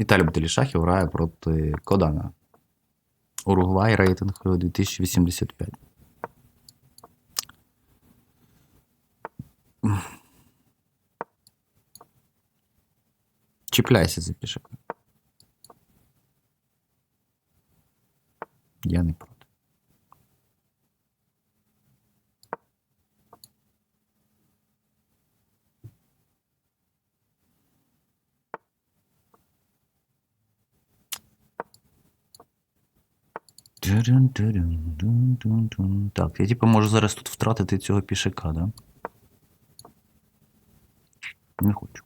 Віталій Баталішахів грає проти Кодана. Уругвай рейтинг 2085. Чіпляйся за пішака. Я не проти. Так, я типу можу зараз тут втратити цього пішака, да? Не хочу.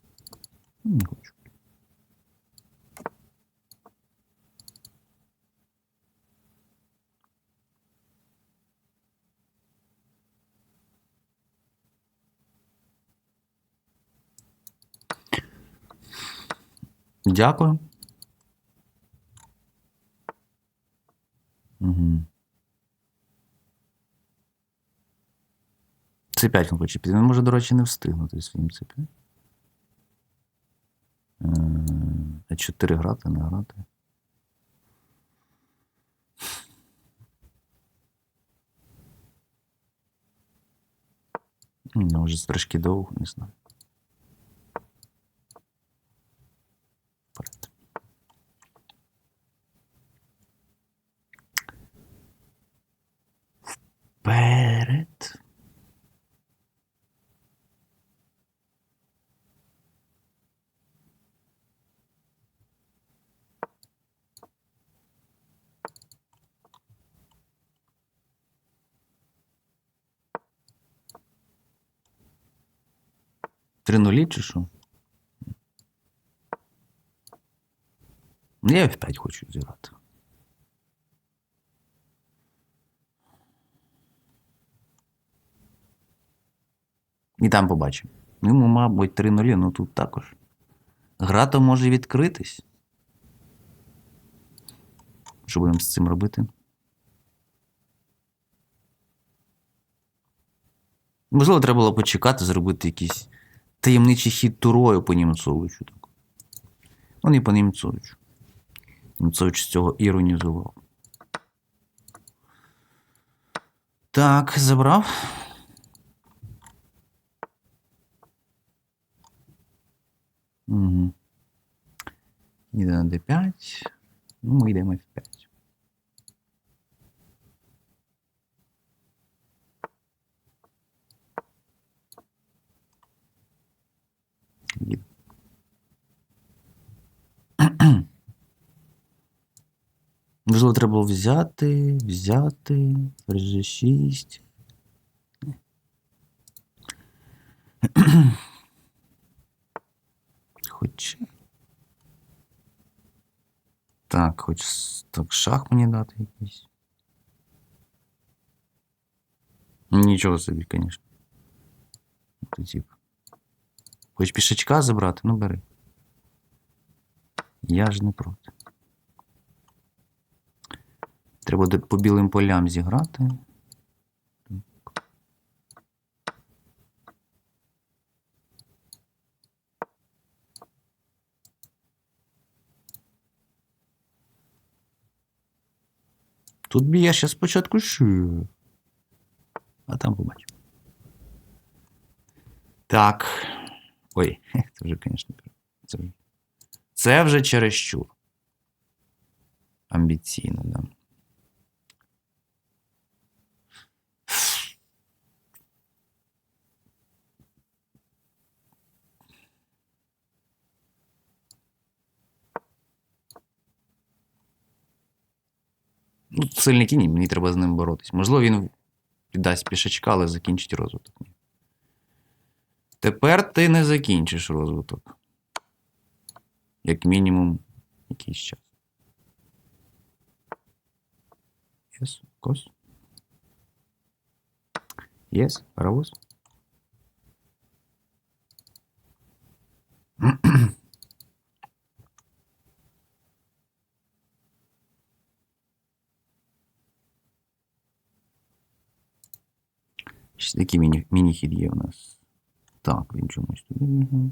Не хочу. Дякую. Угу. Це 5 він хоче піти. Він може, до речі, не встигнути своїм це 5. А 4 грати, не грати. Ну, може, трошки довго, не знаю. Три нулі чи що? Ну, Я F5 хочу зіграти. І там побачимо. Йому, мабуть, 3 нулі, ну тут також. Гра то може відкритись. Що будемо з цим робити? Можливо, треба було почекати, зробити якийсь таємничий хід турою по Німцовичу. Он і по Німцовичу. Німцович з цього іронізував. Так, забрав. Угу. Йде на D5. Ну, ми йдемо F5. Можливо, треба було взяти, взяти, 6. Хоч. Так, хоч так шах мені дати якийсь. Нічого собі, звісно. Хоч пішачка забрати, ну бери. Я ж не проти. Треба по білим полям зіграти. Так. Тут я ще спочатку шу. А там побачимо. Так. Ой, це вже, звісно, це вже, це вже чересчур. Амбіційно, да. Ну, сильний кінь, мені треба з ним боротись. Можливо, він віддасть пішачка, але закінчить розвиток. Тепер ти не закінчиш розвиток. Як мінімум, якийсь час. Yes, кос. Yes, паровоз. Ще такий міні, міні-хід є у нас. Так, він чомусь туди бігає.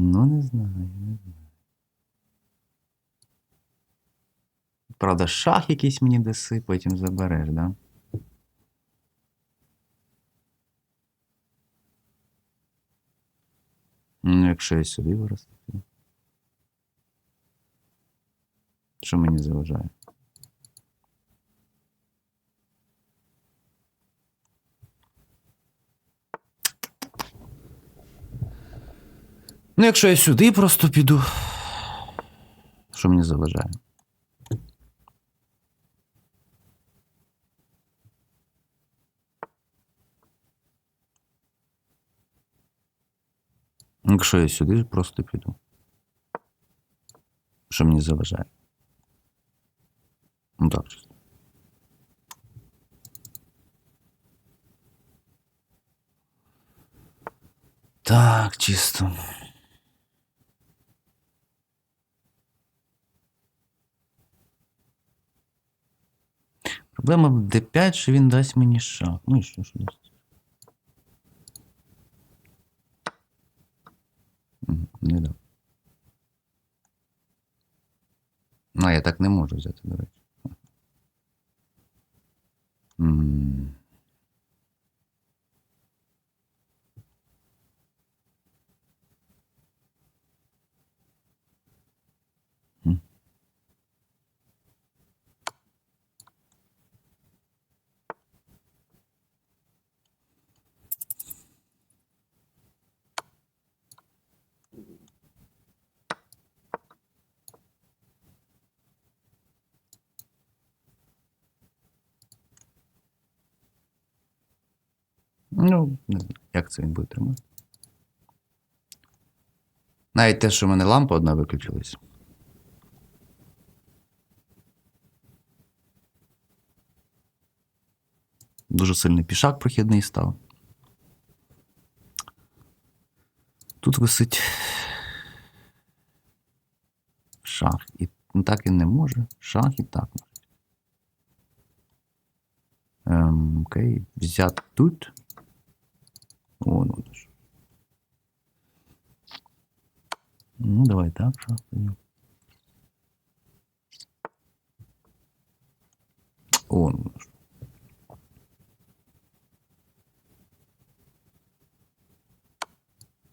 Ну, не знаю, не знаю. Правда, шах якийсь мені деси, потім забереш, да? Ну, якщо я сюди виросту. Що мені заважає? Ну, якщо я сюди просто піду. Що мені заважає? Якщо я сюди просто піду. Що мені заважає? Ну так. чисто. Так, чисто. Проблема в D5, що він дасть мені шах. Ну і що ж дасть? Не дав. Ну, я так не можу взяти, до речі. Ну, не знаю, як це він буде тримати. Навіть те, що в мене лампа одна виключилась. Дуже сильний пішак прохідний став. Тут висить шах. І ну, так він не може. Шах і так може. Ем, окей, взяти тут. О, ну ж. Ну, давай так, шах тоді. О, ну ж.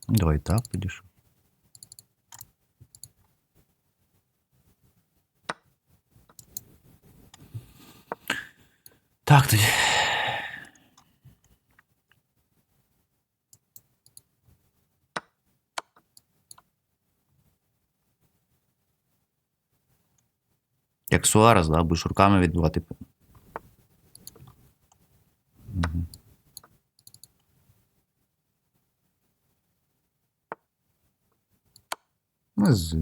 Давай так тоді що. Так тоді. Як Суарес, да, будеш руками відбивати. Мгм. Ну, з...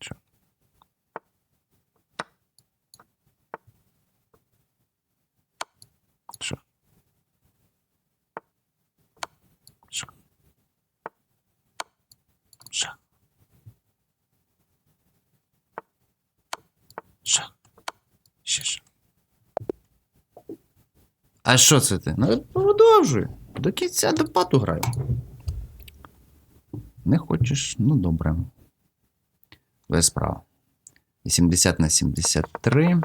Що? Що? Що? Що? Що? Що? А що це ти? Ну, продовжуй. До кінця до граю. Не хочеш? Ну, добре. Без справа. 80 на 73.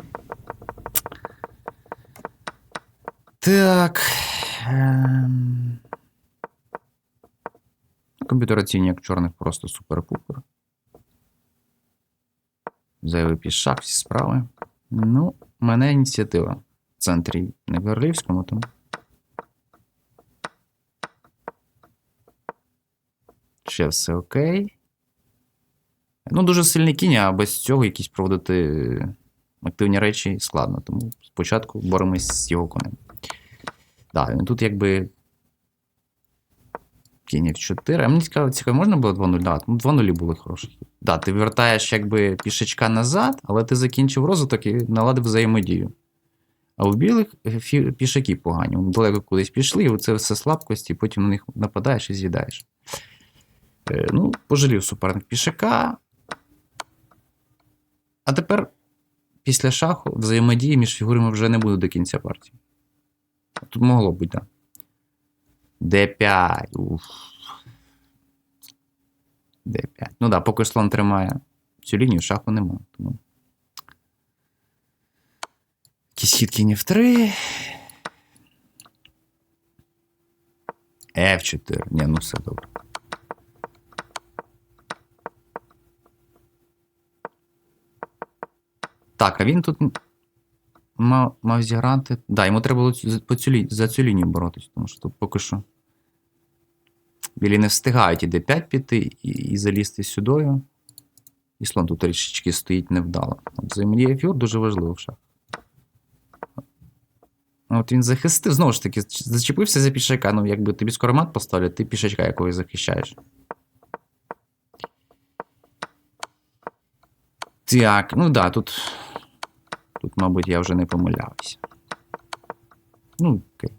Так. Ем... Комп'ютераційні як чорних просто супер-пупер. Зайвий пішак, всі справи. Ну, в мене ініціатива в центрі в Горлівському, тому. Ще все окей. Ну, дуже сильний кінь, а без цього якісь проводити активні речі складно. Тому спочатку боремось з його конем. Да, тут якби. Кінь F4. А мені цікаво, цікаво, можна було 2-0? Да, ну 2-0 були хороші. Да, ти вертаєш якби пішечка назад, але ти закінчив розвиток і наладив взаємодію. А у білих фі- пішаки погані. Вони далеко кудись пішли, і це все слабкості, потім на них нападаєш і з'їдаєш. Е, ну, пожалів суперник пішака. А тепер, після шаху, взаємодії між фігурами вже не буде до кінця партії. Тут могло бути, так. Да. Д5. Уф. d5. Ну да, поки слон тримає цю лінію, шаху нема. Тому... Якісь хід кінь F3. F4. Ні, ну все добре. Так, а він тут мав, мав зіграти. Да, йому треба було за цю лінію боротись, тому що тут поки що. Білі не встигають і d5 піти, і, і залізти сюдою. І слон тут трішечки стоїть невдало. Взаємодія фігур дуже важлива в шах. От він захистив, знову ж таки, зачепився за пішака. Ну, якби тобі скоро мат поставлять, ти пішачка якогось захищаєш. Так, ну да, тут. Тут, мабуть, я вже не помилявся. Ну, окей.